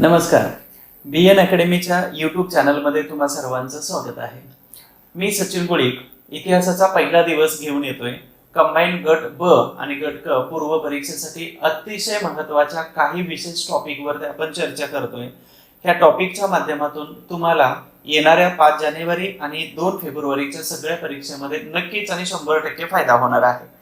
नमस्कार. बी N अकॅडमीच्या YouTube चॅनलमध्ये तुम्हा सर्वांचं स्वागत आहे. मी सचिन गुळीक इतिहासाचा पहिला दिवस घेऊन येतोय. कंबाईन गट ब आणि गट क पूर्व परीक्षेसाठी अतिशय महत्त्वाच्या काही विशेष टॉपिकवर आपण चर्चा करतोय. ह्या टॉपिकच्या माध्यमातून तुम्हाला येणाऱ्या पाच जानेवारी आणि दोन फेब्रुवारीच्या सगळ्या परीक्षेमध्ये नक्कीच आणि शंभर टक्के फायदा होणार आहे.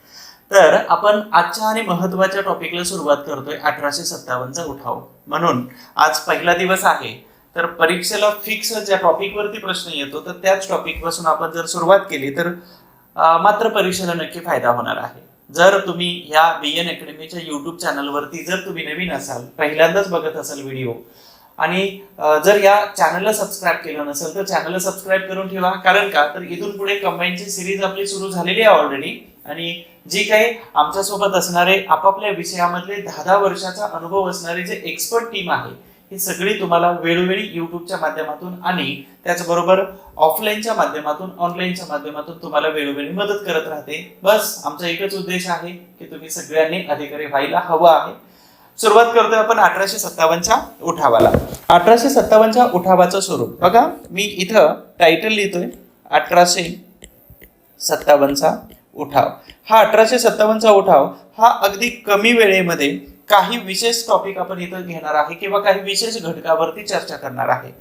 तर आपण आजच्या आणि महत्त्वाच्या टॉपिकला सुरुवात करतोय अठराशे सत्तावन्नचा उठाव. म्हणून आज पहिला दिवस आहे. तर परीक्षेला फिक्स ज्या टॉपिकवरती प्रश्न येतो तर त्याच टॉपिकपासून आपण जर सुरुवात केली तर मात्र परीक्षेला नक्की फायदा होणार आहे. जर तुम्ही ह्या बी एन अकॅडमीच्या युट्यूब चॅनलवरती जर तुम्ही नवीन असाल पहिल्यांदाच बघत असाल व्हिडिओ आणि जर या चॅनलला सबस्क्राईब केलं नसेल तर चॅनलला सबस्क्राईब करून ठेवा. कारण का? तर इथून पुढे कंबाईनची सिरीज आपली सुरू झालेली आहे ऑलरेडी आणि जी काही आमच्यासोबत असणारे आपापल्या विषयामधले दहा दहा वर्षाचा अनुभव असणारे जे एक्सपर्ट टीम आहे ही सगळी तुम्हाला वेळोवेळी युट्यूबच्या माध्यमातून आणि त्याचबरोबर ऑफलाईनच्या माध्यमातून ऑनलाईनच्या माध्यमातून तुम्हाला वेळोवेळी मदत करत राहते. बस आमचा एकच उद्देश आहे की तुम्ही सगळ्यांनी अधिकारी व्हायला हवं आहे. सुरुवात करतोय आपण अठराशे सत्तावन्नच्या उठावाला. अठराशे सत्तावन्नच्या उठावाचं स्वरूप. बघा मी इथं टायटल लिहितोय अठराशे सत्तावन्नचा उठाव. हा अठराशे सत्तावन्नचा उठाव हा अगदी कमी वेळेमध्ये काही विशेष टॉपिक आपण इथं घेणार आहे किंवा काही विशेष घटकावरती चर्चा करणार आहे.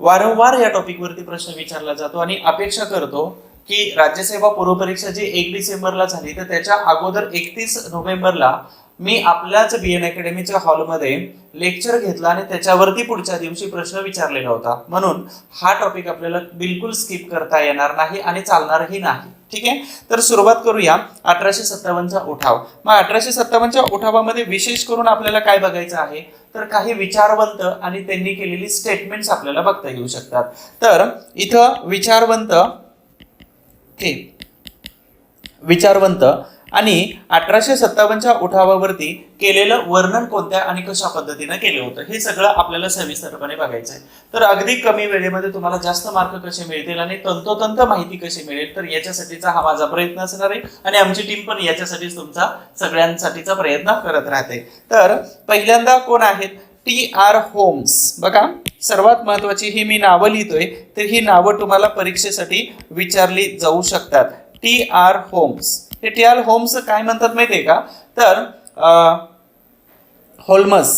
वारंवार या टॉपिकवरती प्रश्न विचारला जातो आणि अपेक्षा करतो की राज्यसेवा पूर्वपरीक्षा जी एक डिसेंबरला झाली तर त्याच्या अगोदर एकतीस नोव्हेंबरला मी आपल्याच बी एन अकॅडमीच्या हॉलमध्ये लेक्चर घेतला आणि त्याच्यावरती पुढच्या दिवशी प्रश्न विचारलेला होता. म्हणून हा टॉपिक आपल्याला बिलकुल स्किप करता येणार नाही आणि चालणारही नाही. ठीक आहे? तर सुरुवात करूया. अठराशे सत्तावन्नचा उठाव. मग अठराशे सत्तावन्नच्या उठावामध्ये विशेष करून आपल्याला काय बघायचं आहे? तर काही विचारवंत आणि त्यांनी केलेली स्टेटमेंट्स आपल्याला बघता येऊ शकतात. तर इथं विचारवंत हे विचारवंत आणि अठराशे सत्तावन्नच्या उठावावरती केलेलं वर्णन कोणत्या आणि कशा पद्धतीनं केलं होतं? हे सगळं आपल्याला सविस्तरपणे बघायचं आहे. तर अगदी कमी वेळेमध्ये तुम्हाला जास्त मार्क कसे मिळतील आणि तंतोतंत माहिती कशी मिळेल तर याच्यासाठीचा हा माझा प्रयत्न असणार आहे आणि आमची टीम पण याच्यासाठीच तुमचा सगळ्यांसाठीचा प्रयत्न करत राहते. तर पहिल्यांदा कोण आहेत? टी आर होम्स बघा सर्वात महत्वाची ही मी नावं लिहितोय तर ही नावं तुम्हाला परीक्षेसाठी विचारली जाऊ शकतात. T R Holmes. हे टी आर होम्स काय म्हणतात माहिती आहे का? तर होल्मस.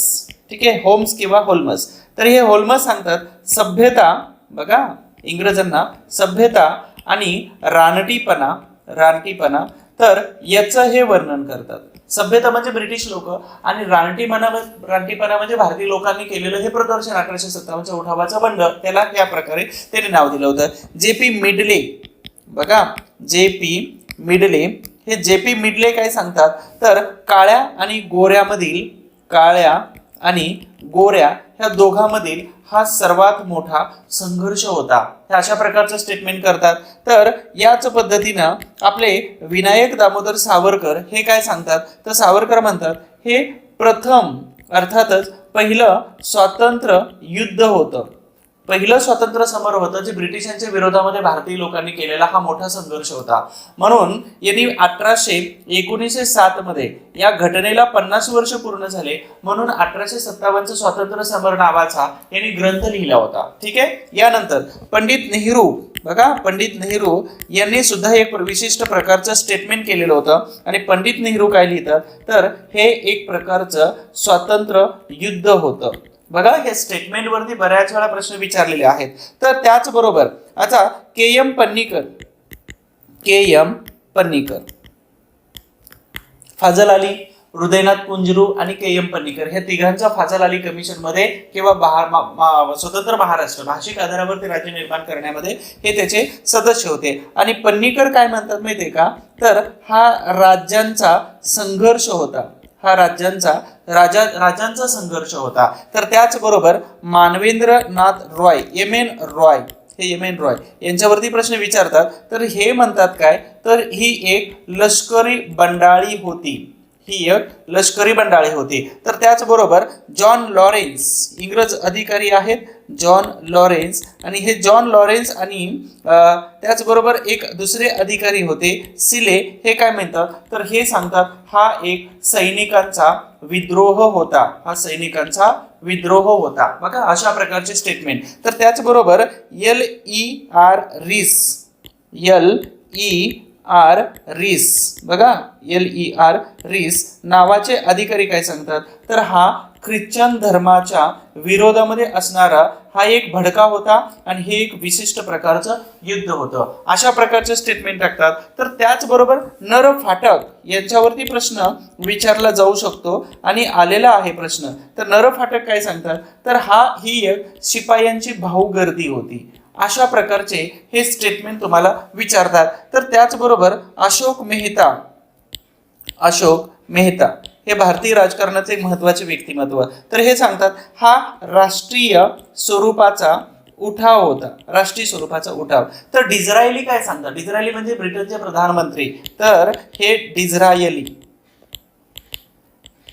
ठीक आहे? होम्स किंवा होल्मस. तर हे होल्मस सांगतात सभ्यता बघा इंग्रजांना सभ्यता आणि रानटीपणा रानटीपणा. तर याचं हे वर्णन करतात. सभ्यता म्हणजे ब्रिटिश लोक आणि रानटीपणा रानटीपणा म्हणजे भारतीय लोकांनी केलेलं हे प्रदर्शन अकराशे सत्तावन्नच्या उठावाचा बंड. त्याला त्या प्रकारे त्याने नाव दिलं होतं. J P medley. बघा जे पी मिडले हे जे पी मिडले काय सांगतात? तर काळ्या आणि गोऱ्यामधील काळ्या आणि गोऱ्या ह्या दोघांमधील हा सर्वात मोठा संघर्ष होता. हे अशा प्रकारचं स्टेटमेंट करतात. तर याच पद्धतीनं आपले विनायक दामोदर सावरकर हे काय सांगतात? तर सावरकर म्हणतात हे प्रथम अर्थातच पहिलं स्वातंत्र्य युद्ध होतं. पहिलं स्वातंत्र्य समर होतं जे ब्रिटिशांच्या विरोधामध्ये भारतीय लोकांनी केलेला हा मोठा संघर्ष होता. म्हणून यांनी अठराशे एकोणीसशे सात मध्ये या घटनेला पन्नास वर्ष पूर्ण झाले. म्हणून अठराशे सत्तावन्नचा स्वातंत्र्य समर नावाचा यांनी ग्रंथ लिहिला होता. ठीक आहे? यानंतर पंडित नेहरू बघा पंडित नेहरू यांनी सुद्धा एक विशिष्ट प्रकारचं स्टेटमेंट केलेलं होतं. आणि पंडित नेहरू काय लिहितात? तर हे एक प्रकारचं स्वातंत्र्य युद्ध होतं. बघा हे स्टेटमेंटवरती बऱ्याच वेळा प्रश्न विचारलेले आहेत. तर त्याचबरोबर आता K M Panikkar. K M Panikkar. Fazal Ali Hridaynath Kunzru आणि के एम पन्नीकर. हे तिघांच्या फाजल अली कमिशनमध्ये किंवा बहा- स्वतंत्र महाराष्ट्र भाषिक आधारावरती राज्य निर्माण करण्यामध्ये हे त्याचे सदस्य होते. आणि पन्नीकर काय म्हणतात माहितीये का? तर हा राज्यांचा संघर्ष होता. हा राज्यांचा राजा राजांचा संघर्ष होता. तर त्याचबरोबर मानवेंद्रनाथ रॉय एम एन रॉय हे एम एन रॉय यांच्यावरती प्रश्न विचारतात. तर हे म्हणतात काय? तर ही एक लष्करी बंडाळी होती. ही एक लष्करी बंडाळी होती. तर त्याचबरोबर जॉन लॉरेन्स इंग्रज अधिकारी आहेत. जॉन लॉरेन्स आणि हे जॉन लॉरेन्स आणि त्याचबरोबर एक दुसरे अधिकारी होते सिले हे काय म्हणतात? तर हे सांगतात हा एक सैनिकांचा विद्रोह होता. हा सैनिकांचा विद्रोह होता. बघा अशा प्रकारचे स्टेटमेंट तर त्याचबरोबर L E R Rees L E R Rees. बघा एल ई आर रिस. नावाचे अधिकारी काय सांगतात? तर हा ख्रिश्चन धर्माच्या विरोधामध्ये असणारा हा एक भडका होता आणि हे एक विशिष्ट प्रकारचं युद्ध होतं. अशा प्रकारचे स्टेटमेंट टाकतात. तर त्याचबरोबर नर फाटक यांच्यावरती प्रश्न विचारला जाऊ शकतो आणि आलेला आहे प्रश्न. तर नर फाटक काय सांगतात? तर हा ही एक शिपायांची भाऊगर्दी होती. अशा प्रकारचे हे स्टेटमेंट तुम्हाला विचारतात. तर त्याचबरोबर अशोक मेहता. अशोक मेहता हे भारतीय राजकारणाचे महत्त्वाचे व्यक्तिमत्व. तर हे सांगतात हा राष्ट्रीय स्वरूपाचा उठाव होता. राष्ट्रीय स्वरूपाचा उठाव. तर डिझरायली काय सांगतात? डिझरायली म्हणजे ब्रिटनचे प्रधानमंत्री. तर हे डिझरायली.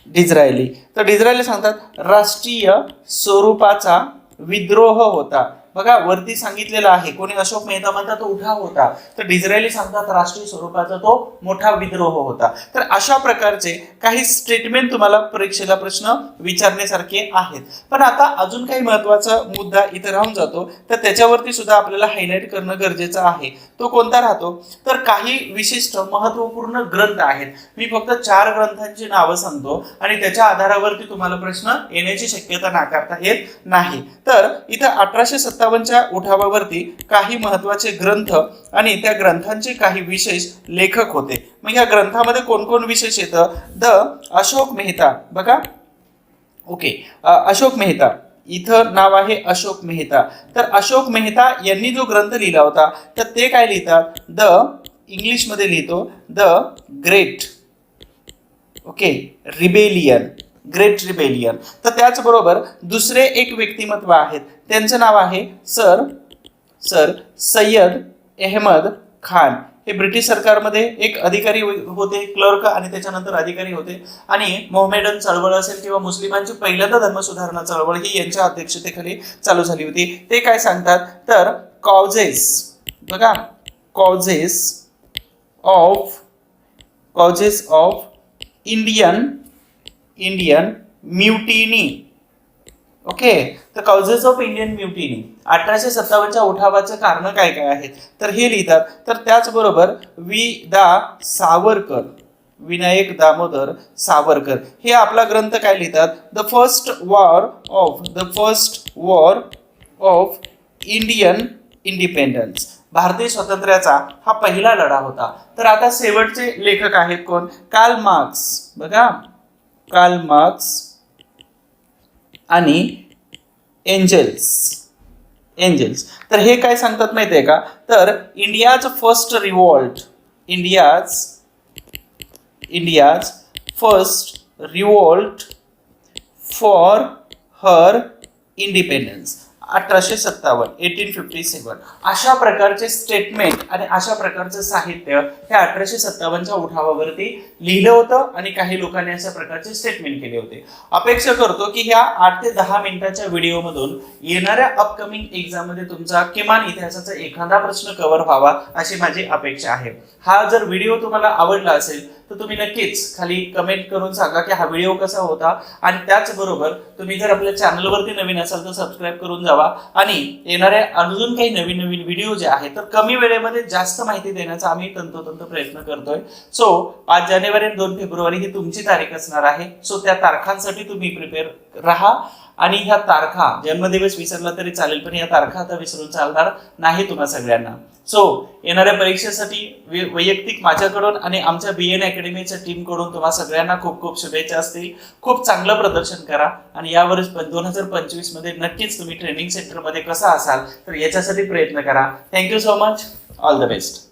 डिझरायली. तर डिझरायली सांगतात राष्ट्रीय स्वरूपाचा विद्रोह होता. बघा वरती सांगितलेलं आहे कोणी अशोक मेहता म्हणतात तो उठाव होता. तर डिझरायली सांगतात राष्ट्रीय स्वरूपाचा तो मोठा विद्रोह होता. तर अशा प्रकारचे काही स्टेटमेंट तुम्हाला परीक्षेला प्रश्न विचारण्यासारखे आहेत. पण आता अजून काही महत्त्वाचा मुद्दा इथे राहून जातो. तर त्याच्यावरती सुद्धा आपल्याला हायलाईट करणं गरजेचं आहे. तो कोणता राहतो? तर काही विशिष्ट महत्त्वपूर्ण ग्रंथ आहेत. मी फक्त चार ग्रंथांची नावं सांगतो आणि त्याच्या आधारावरती तुम्हाला प्रश्न येण्याची शक्यता नाकारता येत नाही. तर इथं अठराशे सत्तावन्नच्या उठावावरती काही महत्त्वाचे ग्रंथ आणि त्या ग्रंथांचे काही विशेष लेखक होते. मग या ग्रंथामध्ये कोण कोण विशेष येतं? द अशोक मेहता. बघा. ओके. अशोक मेहता. इथं नाव आहे अशोक मेहता. तर अशोक मेहता यांनी जो ग्रंथ लिहिला होता तर ते काय लिहितात? द इंग्लिशमध्ये लिहितो the great. Okay. Rebellion. Great rebellion. तर त्याचबरोबर दुसरे एक व्यक्तिमत्व आहेत. त्यांचं नाव आहे सर सर सय्यद अहमद खान. हे ब्रिटिश सरकारमध्ये एक अधिकारी हो- होते क्लर्क आणि त्याच्यानंतर अधिकारी होते. आणि मोहमेडन चळवळ असेल किंवा मुस्लिमांची पहिल्यांदा धर्मसुधारणा चळवळ ही यांच्या अध्यक्षतेखाली चालू झाली होती. ते काय सांगतात? तर कॉजेस बघा. Causes of causes of Indian Indian mutiny okay तर कॉजेस ऑफ इंडियन म्युटिनी अठराशे सत्तावन्नच्या उठावाचं कारण काय काय आहेत? तर हे लिहितात. तर त्याचबरोबर वि दा सावरकर विनायक दामोदर सावरकर. हे आपला ग्रंथ काय लिहितात? The first war of the first war of Indian independence भारतीय स्वातंत्र्याचा हा पहिला लढा होता. तर आता शेवटचे लेखक आहेत कोण? काल मार्क्स बघा. काल मार्क्स आणि एंजल्स. एंजल्स. तर हे काय सांगतात माहिती आहे का? तर India's first revolt India's India's first revolt for her independence. अठराशे सत्तावन्न एटीन फिफ्टी सेवन अशा प्रकारचे स्टेटमेंट आणि अशा प्रकारचं साहित्य हे अठराशे सत्तावन्नच्या उठावावरती लिहिलं होतं आणि काही लोकांनी अशा प्रकारचे स्टेटमेंट केले होते. अपेक्षा करतो की ह्या आठ ते दहा मिनिटाच्या व्हिडिओमधून येणाऱ्या अपकमिंग एक्झाममध्ये तुमचा किमान इतिहासाचा एखादा प्रश्न कव्हर व्हावा अशी माझी अपेक्षा आहे. हा जर व्हिडिओ तुम्हाला आवडला असेल तर तुम्ही नक्कीच खाली कमेंट करून सांगा की हा व्हिडिओ कसा होता आणि त्याचबरोबर तुम्ही जर आपल्या चॅनलवरती नवीन असाल तर सबस्क्राईब करून जावा. आणि येणाऱ्या अजून काही नवीन नवीन व्हिडिओ जे आहेत तर कमी वेळेमध्ये जास्त माहिती देण्याचा आम्ही तंतोतंत प्रयत्न करतोय. सो पाच जानेवारी आणि दोन फेब्रुवारी ही तुमची तारीख असणार आहे. सो त्या तारखांसाठी तुम्ही प्रिपेअर राहा. आणि ह्या तारखा जन्मदिवस विसरला तरी चालेल पण या तारखा आता विसरून चालणार नाही तुम्हा सगळ्यांना. सो येणाऱ्या परीक्षेसाठी वै- वैयक्तिक माझ्याकडून आणि आमच्या बी एन अकॅडमीच्या टीमकडून तुम्हा सगळ्यांना खूप खूप शुभेच्छा असतील. खूप चांगलं प्रदर्शन करा आणि यावर दोन हजार पंचवीसमध्ये नक्कीच तुम्ही ट्रेनिंग सेंटरमध्ये कसा असाल तर याच्यासाठी प्रयत्न करा. Thank you so much all the best